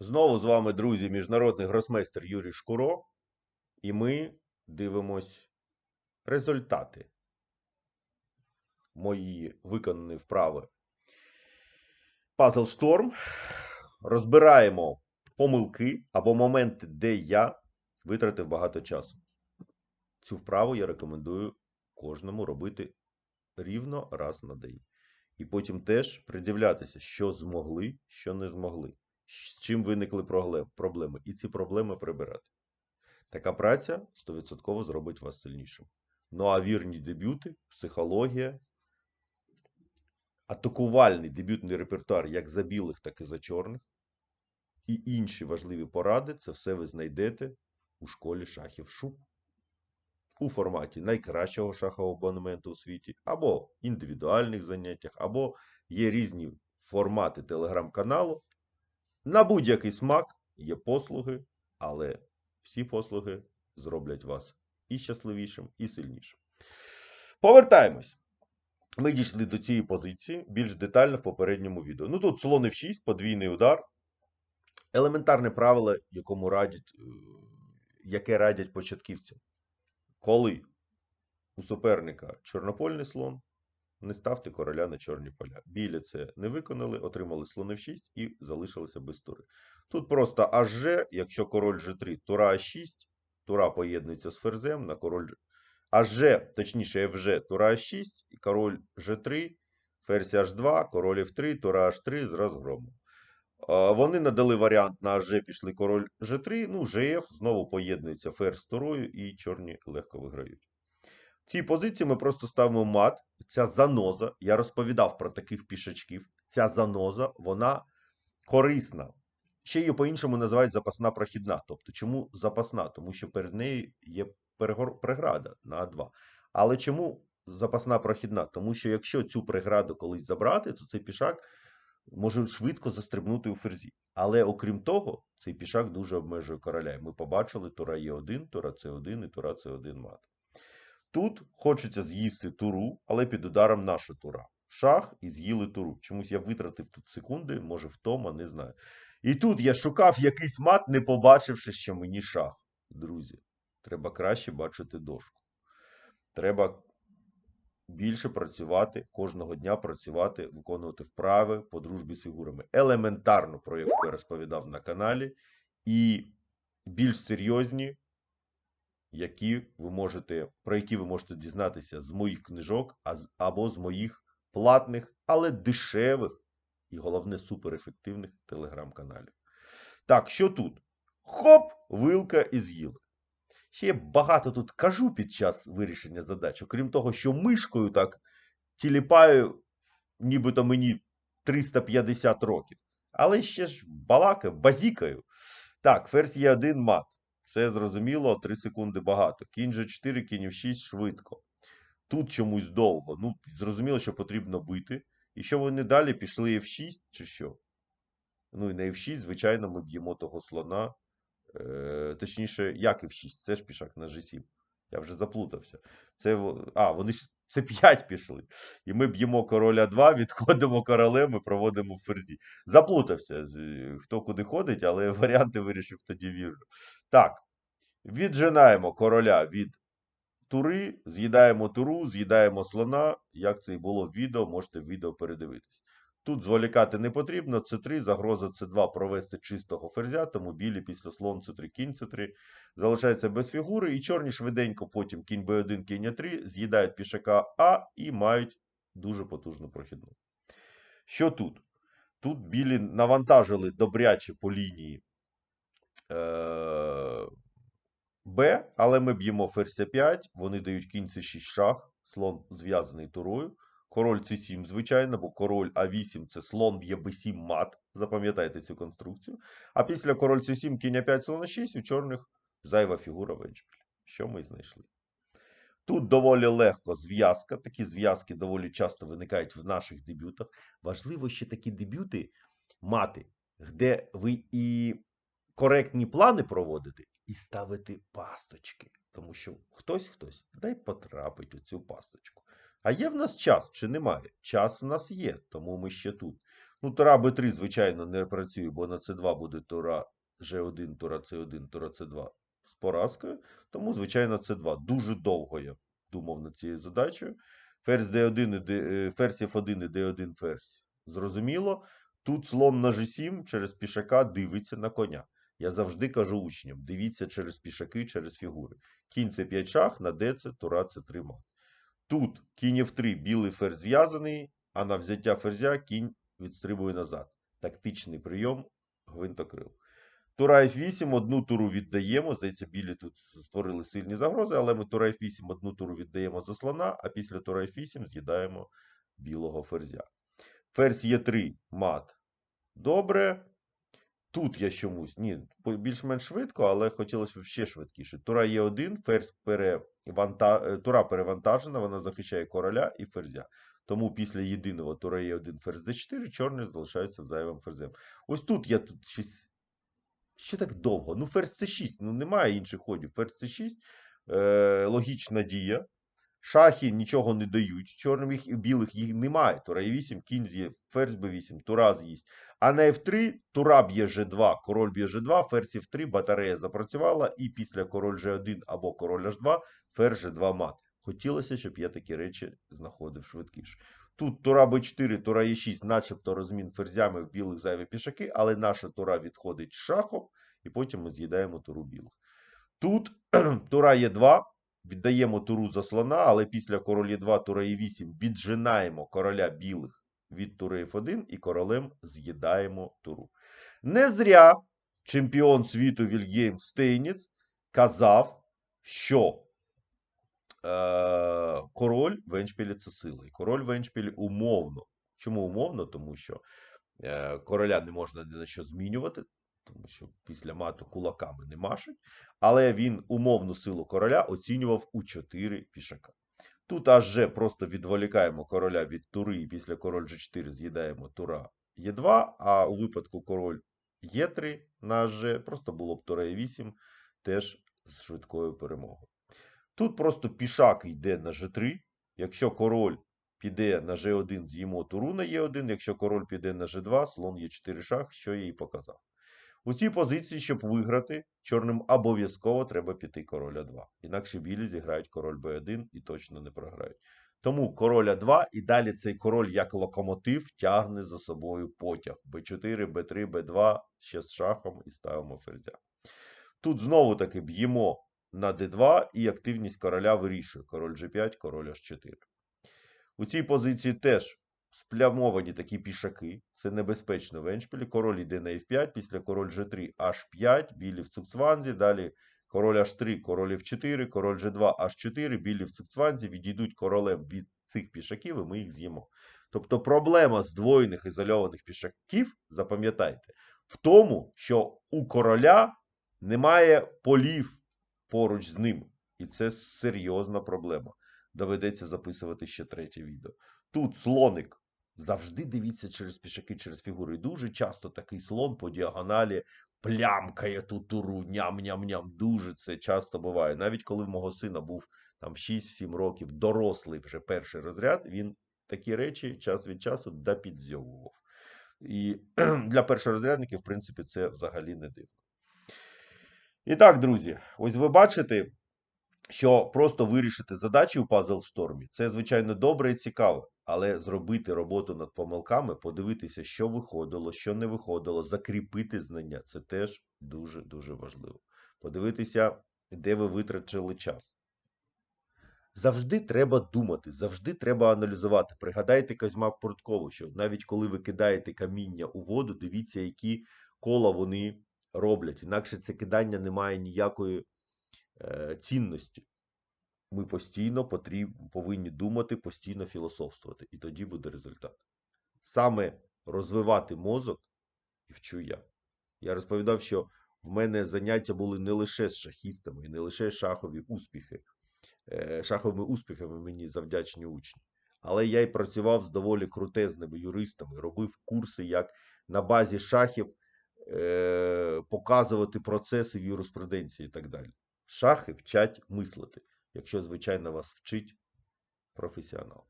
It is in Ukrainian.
Знову з вами, друзі, міжнародний гросмейстер Юрій Шкуро, і ми дивимось результати мої виконані вправи. Пазл Шторм. Розбираємо помилки або моменти, де я витратив багато часу. Цю вправу я рекомендую кожному робити рівно раз на день. І потім теж придивлятися, що змогли, що не змогли, з чим виникли проблеми, і ці проблеми прибирати. Така праця 100% зробить вас сильнішим. Ну а вірні дебюти, психологія, атакувальний дебютний репертуар як за білих, так і за чорних, і інші важливі поради це все ви знайдете у школі шахів шуб у форматі найкращого шахового абонементу у світі, або індивідуальних заняттях, або є різні формати телеграм-каналу. На будь-який смак є послуги, але всі послуги зроблять вас і щасливішим, і сильнішим. Повертаємось. Ми дійшли до цієї позиції більш детально в попередньому відео. Ну тут слон F6, подвійний удар. Елементарне правило, якому радять, е, яке радять початківцям. Коли у суперника чорнопольний слон, не ставте короля на чорні поля. Білі це не виконали, отримали слон F6 і залишилися без тури. Тут просто HG, якщо король G3, тура А6, тура поєднується з ферзем на король HG, точніше FG, тура А6, і король G3, ферзь H2, король F3, тура H3 з розгромом. А, Вони надали варіант на G, пішли король G3, ну, GF, знову поєднується ферзь з турою, і чорні легко виграють. Цій позиції ми просто ставимо мат. Ця заноза, я розповідав про таких пішачків. Ця заноза, вона корисна. Ще її по-іншому називають запасна прохідна. Тобто, чому запасна? Тому що перед нею є преграда на А2. Але чому запасна прохідна? Тому що якщо цю преграду колись забрати, то цей пішак може швидко застрибнути у ферзі. Але окрім того, цей пішак дуже обмежує короля. Ми побачили тура Е1, тура С1 і тура С1 мат. Тут хочеться з'їсти туру, але під ударом наша тура. Шах і з'їли туру. Чомусь я витратив тут секунди, може втома, не знаю. І тут я шукав якийсь мат, не побачивши, що мені шах. Друзі, треба краще бачити дошку. Треба більше працювати, кожного дня працювати, виконувати вправи по дружбі з фігурами. Елементарно, про яку я розповідав на каналі, і більш серйозні, які ви можете, про які ви можете дізнатися з моїх книжок або з моїх платних, але дешевих і головне суперефективних телеграм-каналів. Так, що тут? Хоп, вилка і з'їли. Ще багато тут кажу під час вирішення задач, окрім того, що мишкою так тіліпаю, нібито мені 350 років. Але ще ж балакаю, базікаю. Так, ферзь є один мат. Це зрозуміло, 3 секунди багато. Кінь же 4, кінь в 6 швидко. Тут чомусь довго. Ну, зрозуміло, що потрібно бити. І що вони далі пішли F6 чи що? Ну і на F6, звичайно, ми б'ємо того слона. Е, точніше, як F6, це ж пішак на G7. Я вже заплутався. Це, а, вони ж це 5 пішли. І ми б'ємо короля 2, відходимо королем і проводимо в ферзі. Заплутався, хто куди ходить, але варіанти вирішив тоді вірю. Так, віджинаємо короля від тури, з'їдаємо туру, з'їдаємо слона. Як це і було в відео, можете в відео передивитись. Тут зволікати не потрібно. С3, загроза С2 провести чистого ферзя, тому білі після слон С3, кінь С3 залишаються без фігури, і чорні швиденько потім кінь Б1, кінь А3 з'їдають пішака А і мають дуже потужну прохідну. Що тут? Тут білі навантажили добряче по лінії е- Б, але ми б'ємо ферзь 5 вони дають кінь С6 шах, слон зв'язаний турою. Король С7, звичайно, бо король А8 це слон б'є Б7 мат. Запам'ятайте цю конструкцію. А після король С7, кінь А5, слон А6 у чорних зайва фігура в еншпілі. Що ми знайшли? Тут доволі легко зв'язка. Такі зв'язки доволі часто виникають в наших дебютах. Важливо ще такі дебюти мати, де ви і коректні плани проводите, і ставити пасточки. Тому що хтось хтось дай потрапить у цю пасточку. А є в нас час чи немає? Час в нас є, тому ми ще тут. Ну, тура Б3, звичайно, не працює, бо на С2 буде тура G1, тура С1, тура С2 з поразкою. Тому, звичайно, С2. Дуже довго я думав над цією задачею. Ферзь D1 і D, е, ферзь F1 і D1 ферзь. Зрозуміло. Тут слон на G7 через пішака дивиться на коня. Я завжди кажу учням: дивіться через пішаки, через фігури. Кінь це 5 шах, на Д це тура це 3 мат. Тут кінь F3, білий ферзь зв'язаний, а на взяття ферзя кінь відстрибує назад. Тактичний прийом гвинтокрил. Тура F8, одну туру віддаємо. Здається, білі тут створили сильні загрози, але ми тура F8 одну туру віддаємо за слона, а після тура F8 з'їдаємо білого ферзя. Ферзь Е3 мат. Добре. Тут я чомусь, ні, більш-менш швидко, але хотілося б ще швидкіше. Тура Е1, ферзь переванта... е, тура перевантажена, вона захищає короля і ферзя. Тому після єдиного тура Е1 ферзь d4, чорний залишається зайвим ферзем. Ось тут я тут щось. Ще так довго. Ну, ферзь С6, ну немає інших ходів. Ферзь С6, е, логічна дія. Шахи нічого не дають. Чорним їх і білих їх немає. Тура Е8, кінь з'є, ферзь Б8, тура з'їсть. А на F3 тура б'є G2, король б'є G2, ферзь F3, батарея запрацювала, і після король G1 або король H2, ферзь G2 мат. Хотілося, щоб я такі речі знаходив швидкіше. Тут тура Б4, тура Е6, начебто розмін ферзями в білих зайві пішаки, але наша тура відходить шахом, і потім ми з'їдаємо туру білих. Тут тура Е2, віддаємо туру за слона, але після король Е2, тура Е8 віджинаємо короля білих від тури F1 і королем з'їдаємо туру. Не зря чемпіон світу Вільгельм Стейніц казав, що е, король в Еншпілі це сила. І король в Еншпілі умовно. Чому умовно? Тому що е, короля не можна ні на що змінювати, тому що після мату кулаками не машуть. Але він умовну силу короля оцінював у 4 пішака. Тут аж же просто відволікаємо короля від тури, і після король G4 з'їдаємо тура Е2, а у випадку король Е3 на G просто було б тура Е8 теж з швидкою перемогою. Тут просто пішак йде на G3. Якщо король піде на G1, з'їмо туру на Е1. Якщо король піде на G2, слон Е4 шах, що я і показав. У цій позиції, щоб виграти, чорним обов'язково треба піти король А2. Інакше білі зіграють король Б1 і точно не програють. Тому король А2 і далі цей король як локомотив тягне за собою потяг. Б4, Б3, Б2, ще з шахом і ставимо ферзя. Тут знову таки б'ємо на d2 і активність короля вирішує. Король G5, король H4. У цій позиції теж сплямовані такі пішаки. Це небезпечно в еншпілі. Король йде на F5, після король G3 H5, білі в цукцванзі, далі король H3, король F4, король G2, H4, білі в цукцванзі, відійдуть королем від цих пішаків, і ми їх з'їмо. Тобто проблема здвоєних ізольованих пішаків, запам'ятайте, в тому, що у короля немає полів поруч з ним. І це серйозна проблема. Доведеться записувати ще третє відео. Тут слоник. Завжди дивіться через пішаки, через фігури. Дуже часто такий слон по діагоналі плямкає ту туру, ням-ням-ням. Дуже це часто буває. Навіть коли в мого сина був там 6-7 років, дорослий вже перший розряд, він такі речі час від часу допідзьовував. І для першорозрядників, в принципі, це взагалі не дивно. І так, друзі, ось ви бачите, що просто вирішити задачі у Puzzle Storm це, звичайно, добре і цікаво, але зробити роботу над помилками, подивитися, що виходило, що не виходило, закріпити знання це теж дуже-дуже важливо. Подивитися, де ви витратили час. Завжди треба думати, завжди треба аналізувати. Пригадайте Козьма Порткову, що навіть коли ви кидаєте каміння у воду, дивіться, які кола вони роблять. Інакше це кидання не має ніякої цінності. Ми постійно потріб, повинні думати, постійно філософствувати, і тоді буде результат. Саме розвивати мозок і вчу я. Я розповідав, що в мене заняття були не лише з шахістами, і не лише шахові успіхи. Е, Шаховими успіхами мені завдячні учні. Але я й працював з доволі крутезними юристами, робив курси, як на базі шахів е, показувати процеси в юриспруденції і так далі. Шахи вчать мислити, якщо, звичайно, вас вчить професіонал.